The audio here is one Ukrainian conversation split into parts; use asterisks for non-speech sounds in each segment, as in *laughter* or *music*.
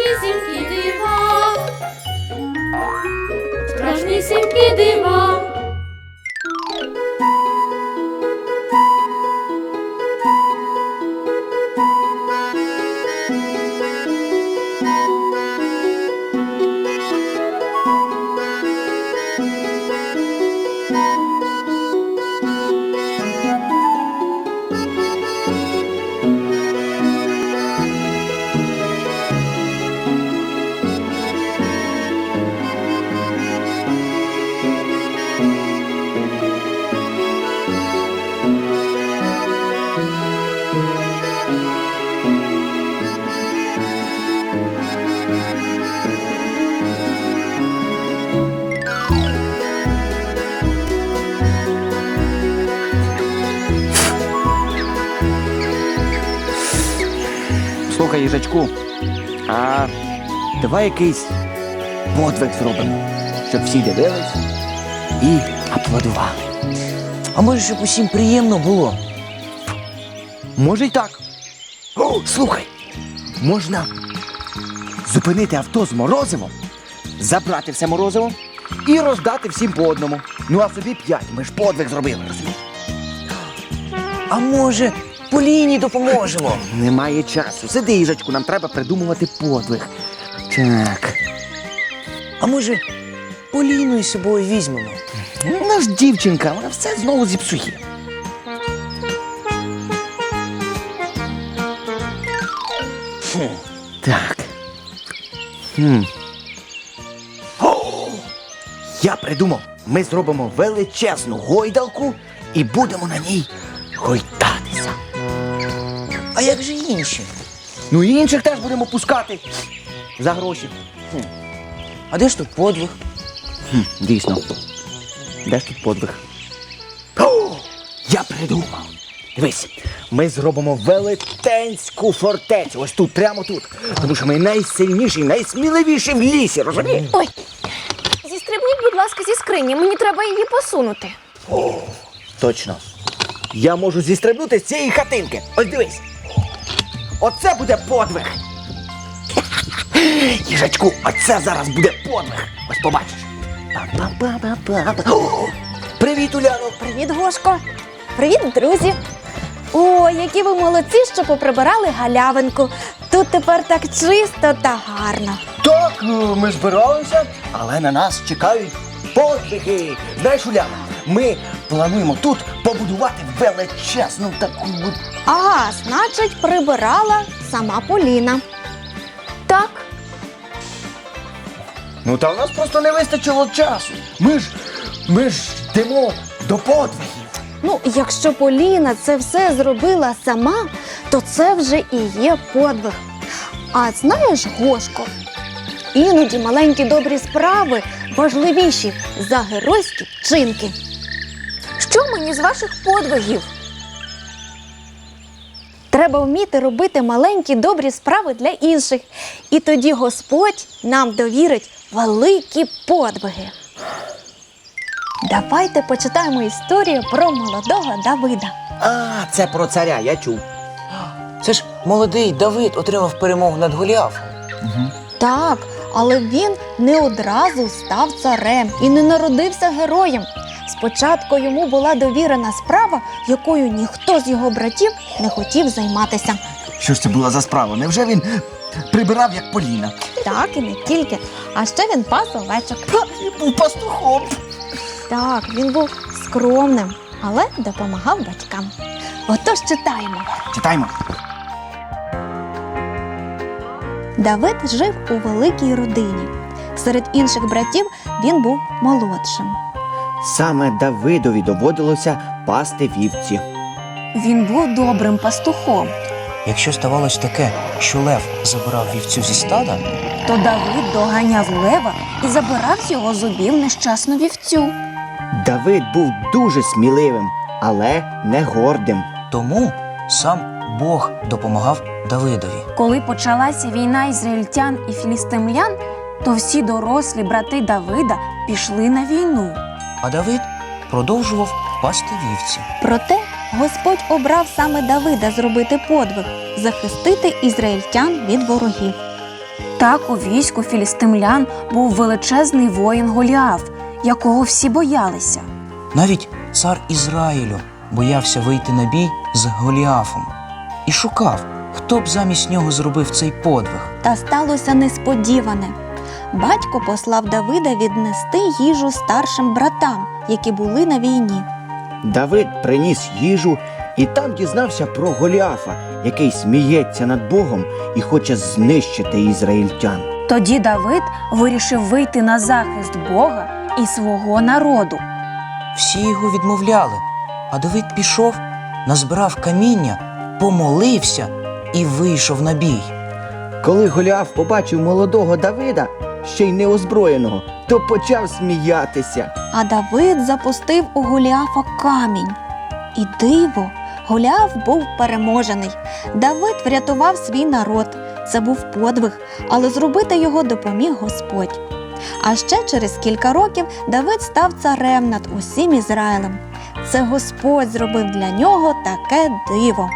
страшнісінькі дива. Страшнісінькі дива. Їжачку, а давай якийсь подвиг зробимо, щоб всі дивились і аплодували. А може, щоб усім приємно було? Може й так. О, слухай, можна зупинити авто з морозивом, забрати все морозиво і роздати всім по одному. Ну а собі п'ять. Ми ж подвиг зробили, розумієш? А може, Поліні допоможемо? Немає часу. Сиди, їжачку, нам треба придумувати подвиг. Так. А може, Поліну із собою візьмемо? Ну, Вона ж дівчинка, вона все знову зіпсує. Хм. Так. Хм. О! Я придумав, ми зробимо величезну гойдалку і будемо на ній гойдатися. А як же інші? Ну і інших теж будемо пускати за гроші. А де ж тут подвиг? Хм, дійсно. Де ж тут подвиг? О, я придумав. Дивись, ми зробимо велетенську фортецю. Ось тут, прямо тут. Тому що ми найсильніші, найсміливіші в лісі, розумієш? Ой, зістрибніть, будь ласка, зі скрині, мені треба її посунути. Точно. Я можу зістрибнути з цієї хатинки. Ось дивись. Оце буде подвиг. *laughs* Їжачку, оце зараз буде подвиг. Ось побачиш. Па-па-па-па-па. О, Привіт, Уляно. Привіт, Гошко. Привіт, друзі. О, які ви молодці, що поприбирали галявинку. Тут тепер так чисто та гарно. Так, е, ми збиралися, але на нас чекають подвиги. Знаєш, Уляна, ми плануємо тут побудувати величезну таку. Ага, значить, прибирала сама Поліна. Так, Ну та у нас просто не вистачило часу. Ми ж ми ж йдемо до подвигів. ну якщо Поліна це все зробила сама, то це вже і є подвиг. А знаєш, Гошко, іноді маленькі добрі справи важливіші за геройські вчинки. Що мені з ваших подвигів? Треба вміти робити маленькі добрі справи для інших. І тоді Господь нам довірить великі подвиги. Давайте почитаємо історію про молодого Давида. А, це про царя, я чув. Це ж молодий Давид отримав перемогу над Голіафом. Так, але він не одразу став царем і не народився героєм. Спочатку йому була довірена справа, якою ніхто з його братів не хотів займатися. Що ж це була за справа? Невже він прибирав як Поліна? Так, і не тільки. А ще він пас овечок. І був пастухом. Так, він був скромним, але допомагав батькам. Отож читаємо. Читаємо. Давид жив у великій родині. Серед інших братів він був молодшим. Саме Давидові доводилося пасти вівці. Він був добрим пастухом, якщо ставалось таке, що лев забирав вівцю зі стада, То Давид доганяв лева і забирав з його зубів нещасну вівцю. Давид був дуже сміливим, але не гордим. тому сам Бог допомагав Давидові. Коли почалася війна ізраїльтян і філістимлян, то всі дорослі брати Давида пішли на війну. А Давид продовжував пасти вівці. Проте Господь обрав саме Давида зробити подвиг захистити ізраїльтян від ворогів. Так у війську філістимлян був величезний воїн Голіаф, якого всі боялися. Навіть цар Ізраїлю боявся вийти на бій з Голіафом і шукав, хто б замість нього зробив цей подвиг. Та сталося несподіване. Батько послав Давида віднести їжу старшим братам, які були на війні. Давид приніс їжу і там дізнався про Голіафа, який сміється над Богом і хоче знищити ізраїльтян. Тоді Давид вирішив вийти на захист Бога і свого народу. Всі його відмовляли, а Давид пішов, назбирав каміння, помолився і вийшов на бій. Коли Голіаф побачив молодого Давида, ще й неозброєного, то почав сміятися. А Давид запустив у Голіафа камінь. І диво, Голіаф був переможений. Давид врятував свій народ. Це був подвиг, але зробити його допоміг Господь. А ще через кілька років Давид став царем над усім Ізраїлем. Це Господь зробив для нього таке диво.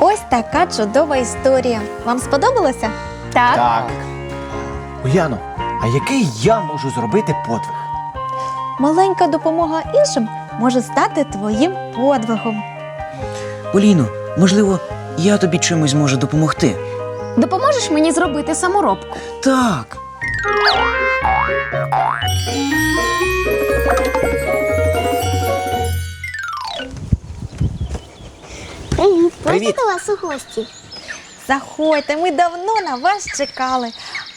Ось така чудова історія. Вам сподобалося? Так. Уляно, а який я можу зробити подвиг? Маленька допомога іншим може стати твоїм подвигом. Поліно, можливо, я тобі чимось можу допомогти. Допоможеш мені зробити саморобку? Так. Привіт, Привіт. до вас у гості? Заходьте, ми давно на вас чекали.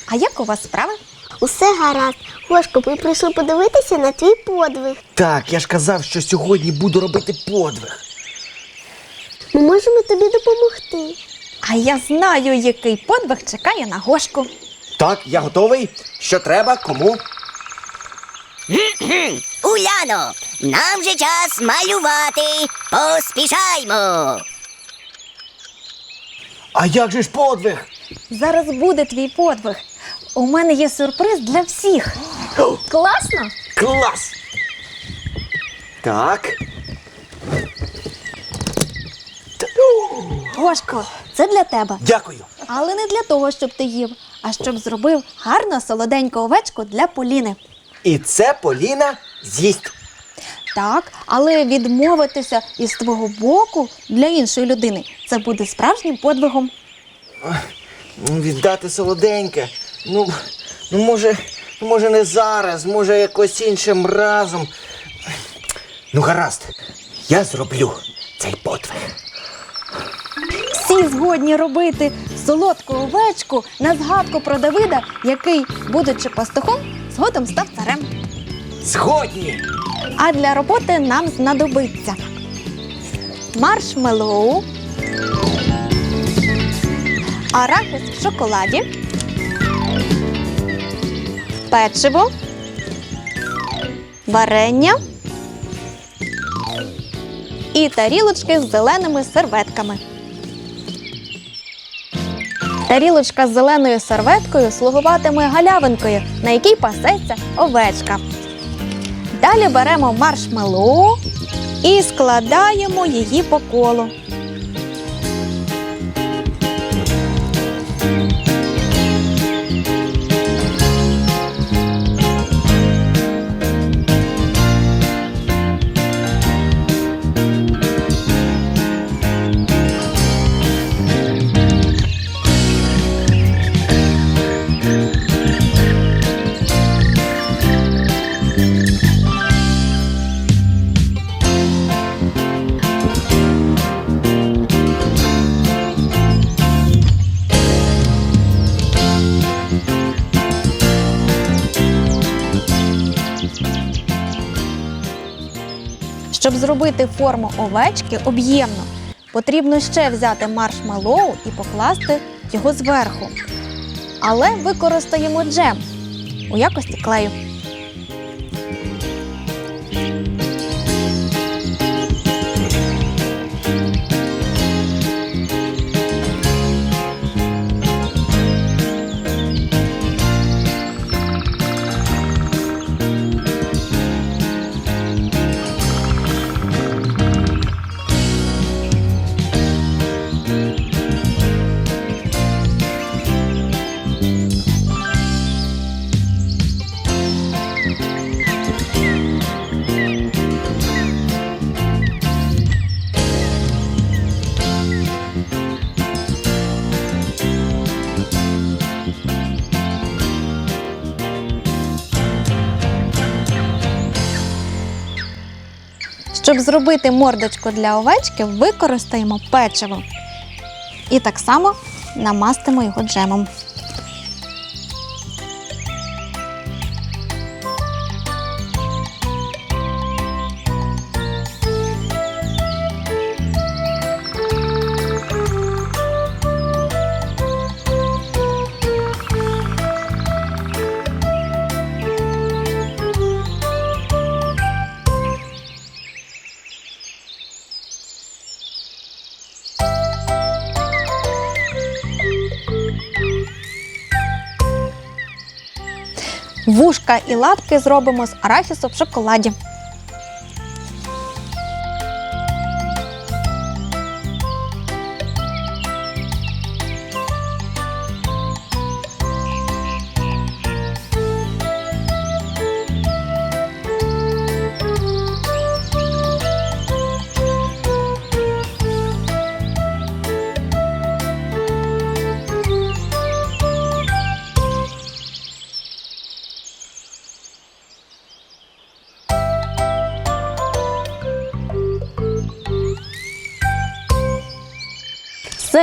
А як у вас справи? Усе гаразд. Гошко, ми прийшли подивитися на твій подвиг. Так, я ж казав, що сьогодні буду робити подвиг. Ми можемо тобі допомогти. А я знаю, який подвиг чекає на гошку. Так, я готовий. Що треба, кому? Уляно, нам же час малювати. Поспішаймо. А як же ж подвиг? Зараз буде твій подвиг. У мене є сюрприз для всіх. Класно? Клас! Так. Та- Гошко, це для тебе. Дякую. Але не для того, щоб ти їв, а щоб зробив гарну солоденьку овечку для Поліни. І це Поліна з'їсть. Так, але відмовитися із твого боку для іншої людини це буде справжнім подвигом. Віддати солоденьке. Ну, ну може, може не зараз, може якось іншим разом. Ну, гаразд, я зроблю цей подвиг. Всі згодні робити солодку овечку на згадку про Давида, який, будучи пастухом, згодом став царем. Згодні! А для роботи нам знадобиться маршмеллоу, арахіс в шоколаді, печиво, варення і тарілочки з зеленими серветками. Тарілочка з зеленою серветкою слугуватиме галявинкою, на якій пасеться овечка. Далі беремо маршмело і складаємо її по колу. Зробити форму овечки об'ємно, потрібно ще взяти маршмеллоу і покласти його зверху. Але використаємо джем у якості клею. Щоб зробити мордочку для овечки, використаємо печиво. І так само намастимо його джемом. Вушка і лапки зробимо з арахісу в шоколаді.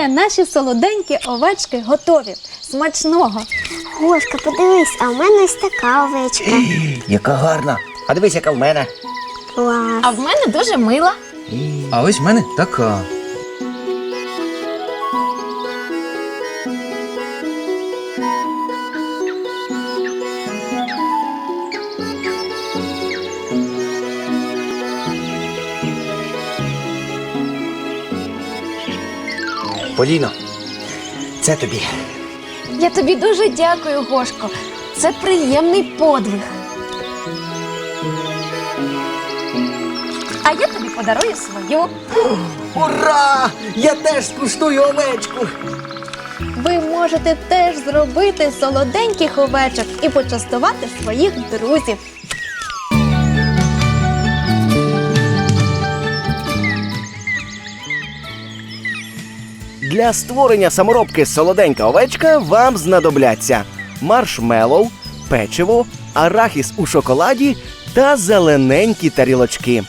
Наші солоденькі овечки готові. Смачного! Гошка, подивись, а в мене ось така овечка. Яка гарна. А дивись, яка в мене. Клас. А в мене дуже мила. А ось в мене така. Поліно, це тобі. Я тобі дуже дякую, Гошко. Це приємний подвиг. А я тобі подарую свою. Ура! Я теж скуштую овечку. Ви можете теж зробити солоденьких овечок і почастувати своїх друзів. Для створення саморобки солоденька овечка вам знадобляться маршмеллоу, печиво, арахіс у шоколаді та зелененькі тарілочки.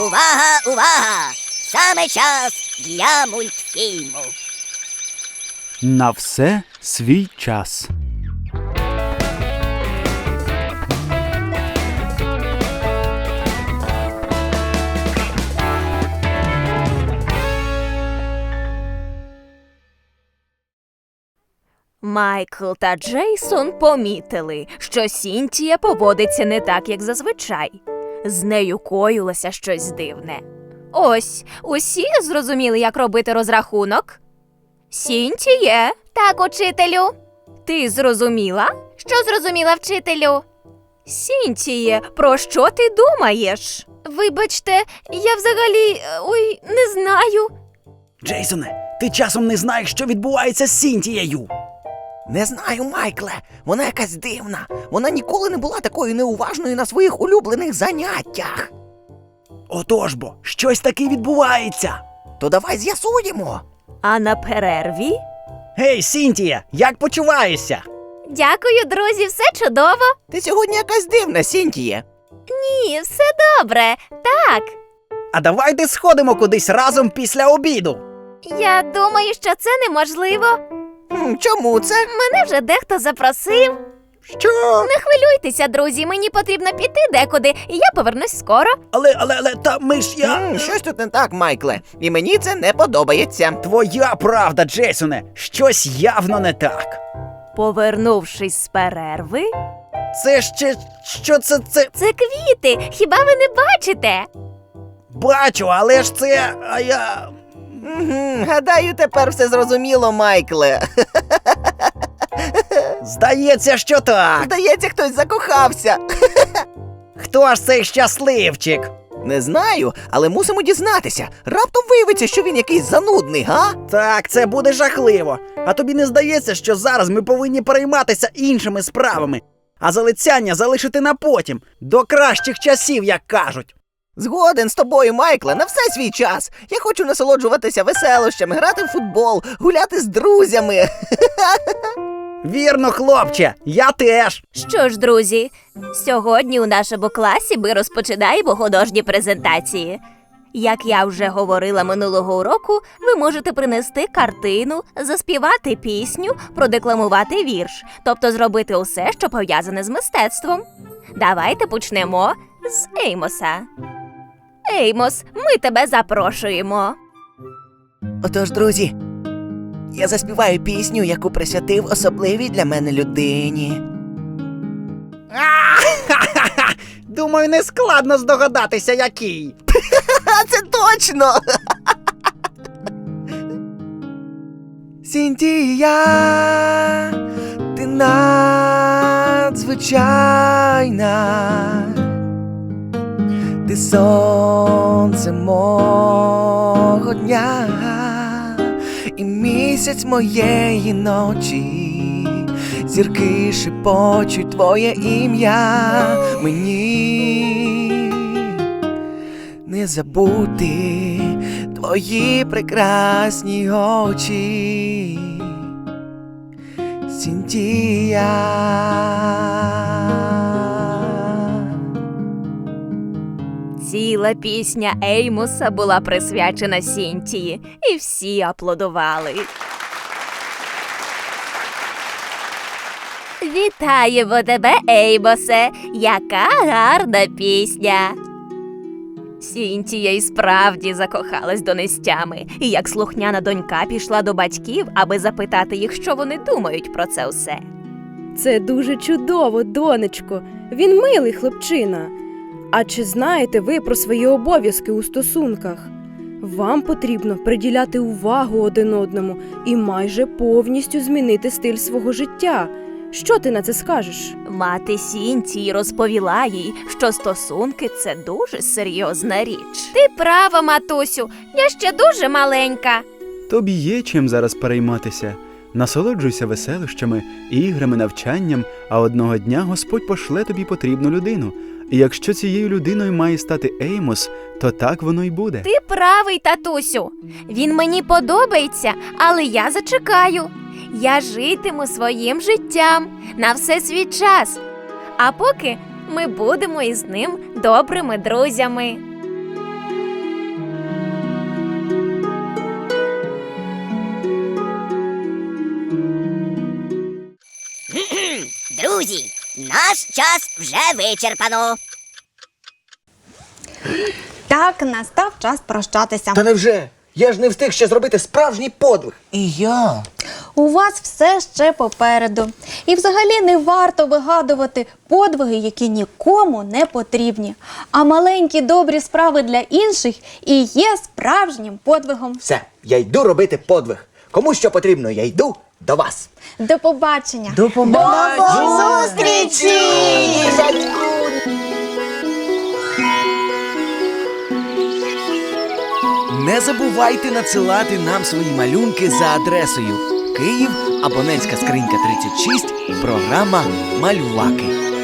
Увага, увага! Саме час для мультфільму. На все свій час. Майкл та Джейсон помітили, що Сінтія поводиться не так, як зазвичай. З нею коїлося щось дивне. Ось, усі зрозуміли, як робити розрахунок. Сінтіє, Так, учителю. ти зрозуміла? Що зрозуміла вчителю? Сінтіє, про що ти думаєш? Вибачте, я взагалі. е, Ой, не знаю. Джейсоне, ти часом не знаєш, що відбувається з Сінтією. Не знаю, Майкле. Вона якась дивна. Вона ніколи не була такою неуважною на своїх улюблених заняттях. Отож бо, щось таке відбувається. То давай з'ясуємо. А на перерві? Гей, Сінтія, як почуваєшся? Дякую, друзі, все чудово. Ти сьогодні якась дивна, Сінтіє. Ні, все добре. Так. А давайте сходимо кудись разом після обіду. Я думаю, що це неможливо. М, Чому це? Мене вже дехто запросив. Що? Не хвилюйтеся, друзі, мені потрібно піти декуди, і я повернусь скоро. Але, але, але, та ми ж я. М, Щось тут не так, Майкле, і мені це не подобається. Твоя правда, Джейсоне, щось явно не так. Повернувшись з перерви, Це ще що це це це квіти. Хіба ви не бачите? бачу, але ж це. А я. Гадаю, тепер все зрозуміло, Майкле. *laughs* Здається, що так. Здається, хтось закохався. *laughs* Хто ж цей щасливчик? Не знаю, але мусимо дізнатися. Раптом виявиться, що він якийсь занудний, га? Так, це буде жахливо. А тобі не здається, що зараз ми повинні перейматися іншими справами, а залицяння залишити на потім, до кращих часів, як кажуть. Згоден з тобою, Майкле, на все свій час. Я хочу насолоджуватися веселощами, грати в футбол, гуляти з друзями. *laughs* Вірно, хлопче, я теж. Що ж, друзі, сьогодні у нашому класі ми розпочинаємо художні презентації. Як я вже говорила минулого уроку, ви можете принести картину, заспівати пісню, продекламувати вірш, тобто зробити усе, що пов'язане з мистецтвом. Давайте почнемо з Еймоса. Еймос, ми тебе запрошуємо. Отож, друзі, я заспіваю пісню, яку присвятив особливій для мене людині. *laughs* Думаю, не складно здогадатися, який. *laughs* Це точно. *laughs* Сінтія, ти надзвичайна, ти сонце мого дня і місяць моєї ночі, зірки шепочуть твоє ім'я мені не забути твої прекрасні очі. Сінтія. Ціла пісня Еймоса була присвячена Сінтії, і всі аплодували. Вітаємо тебе, Еймосе! Яка гарна пісня! Сінтія й справді закохалась до нестями, і як слухняна донька пішла до батьків, аби запитати їх, що вони думають про це все. Це дуже чудово, донечко. Він милий хлопчина. А чи знаєте ви про свої обов'язки у стосунках? Вам потрібно приділяти увагу один одному і майже повністю змінити стиль свого життя. Що ти на це скажеш? Мати Сінтії розповіла їй, що стосунки це дуже серйозна річ. Ти права, матусю, я ще дуже маленька. Тобі є чим зараз перейматися. Насолоджуйся веселищами, іграми, навчанням, а одного дня Господь пошле тобі потрібну людину. І якщо цією людиною має стати Еймос, то так воно й буде. Ти правий, татусю. Він мені подобається, але я зачекаю. Я житиму своїм життям на все свій час. А поки ми будемо із ним добрими друзями. Наш час вже вичерпано. Так, настав час прощатися. Та невже? Я ж не встиг ще зробити справжній подвиг. І я. У вас все ще попереду. І взагалі не варто вигадувати подвиги, які нікому не потрібні. А маленькі добрі справи для інших і є справжнім подвигом. Все, я йду робити подвиг. Кому що потрібно, я йду до вас. До побачення! До побачення! Зустрічі! Не забувайте надсилати нам свої малюнки за адресою Київ, абонентська скринька 36, програма Малюваки.